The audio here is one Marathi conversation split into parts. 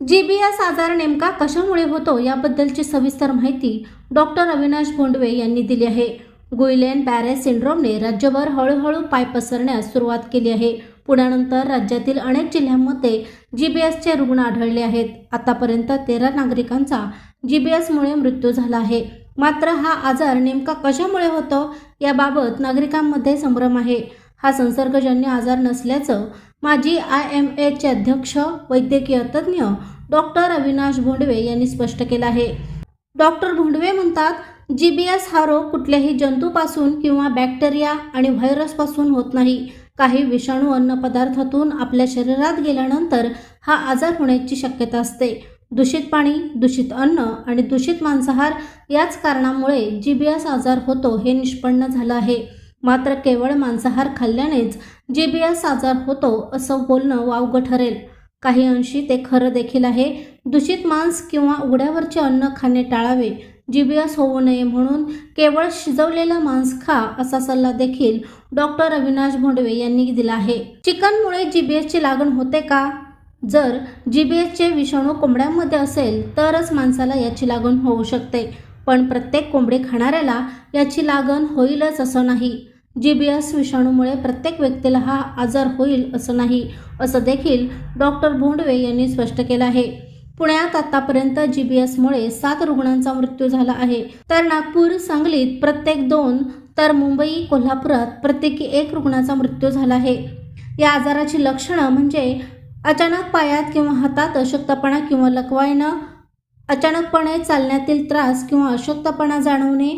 जी बी एस आजार नेमका कशामुळे होतो याबद्दलची सविस्तर माहिती डॉक्टर अविनाश भोंडवे यांनी दिली आहे. गुईलेन बॅरेस सिंड्रोमने राज्यभर हळूहळू पाय पसरण्यास सुरुवात केली आहे. पुण्यानंतर राज्यातील अनेक जिल्ह्यांमध्ये जी बी एसचे रुग्ण आढळले आहेत. आतापर्यंत तेरा नागरिकांचा जी बी एसमुळे मृत्यू झाला आहे. मात्र हा आजार नेमका कशामुळे होतो याबाबत नागरिकांमध्ये संभ्रम आहे. हा संसर्गजन्य आजार नसल्याचं माजी आय एम एचे अध्यक्ष वैद्यकीय तज्ज्ञ डॉक्टर अविनाश भोंडवे यांनी स्पष्ट केलं आहे. डॉक्टर भोंडवे म्हणतात जी बी एस हा रोग कुठल्याही जंतूपासून किंवा बॅक्टेरिया आणि व्हायरसपासून होत नाही. काही विषाणू अन्नपदार्थातून आपल्या शरीरात गेल्यानंतर हा आजार होण्याची शक्यता असते. दूषित पाणी दूषित अन्न आणि दूषित मांसाहार याच कारणामुळे जी बी एस आजार होतो हे निष्पन्न झालं आहे. मात्र केवळ मांसाहार खाल्ल्यानेच जी बी एस आजार होतो असं बोलणं वावगं ठरेल. काही अंशी ते खरं देखील आहे. दूषित मांस किंवा उघड्यावरचे अन्न खाणे टाळावे. जी बी एस होऊ नये म्हणून केवळ शिजवलेलं मांस खा असा सल्ला देखील डॉक्टर अविनाश भोंडवे यांनी दिला आहे. चिकनमुळे जी बी एसची लागण होते का? जर जी बी एसचे विषाणू कोंबड्यांमध्ये असेल तरच माणसाला याची लागण होऊ शकते. पण प्रत्येक कोंबडी खाणाऱ्याला याची लागण होईलच असं नाही. जी बी एस विषाणूमुळे प्रत्येक व्यक्तीला हा आजार होईल असं नाही असं देखील डॉक्टर भोंडवे यांनी स्पष्ट केलं आहे. पुण्यात आतापर्यंत जी बी एसमुळे सात रुग्णांचा मृत्यू झाला आहे. तर नागपूर सांगलीत प्रत्येक दोन तर मुंबई कोल्हापुरात प्रत्येकी एक रुग्णाचा मृत्यू झाला आहे. या आजाराची लक्षणं म्हणजे अचानक पायात किंवा हातात अशक्तपणा किंवा लकवायनं अचानकपणे चालण्यातील त्रास किंवा अशक्तपणा जाणवणे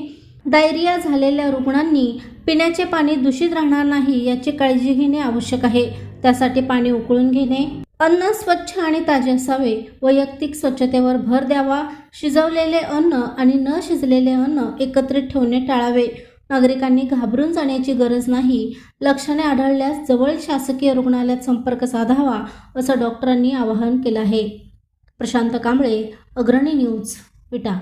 डायरिया झालेल्या रुग्णांनी पिण्याचे पाणी दूषित राहणार नाही याची काळजी घेणे आवश्यक आहे. त्यासाठी पाणी उकळून घेणे अन्न स्वच्छ आणि ताजे असावे वैयक्तिक स्वच्छतेवर भर द्यावा शिजवलेले अन्न आणि न शिजलेले अन्न एकत्रित ठेवणे टाळावे. नागरिकांनी घाबरून जाण्याची गरज नाही. लक्षणे आढळल्यास जवळ शासकीय रुग्णालयात संपर्क साधावा असं डॉक्टरांनी आवाहन केलं आहे. प्रशांत कांबळे अग्रणी न्यूज विटा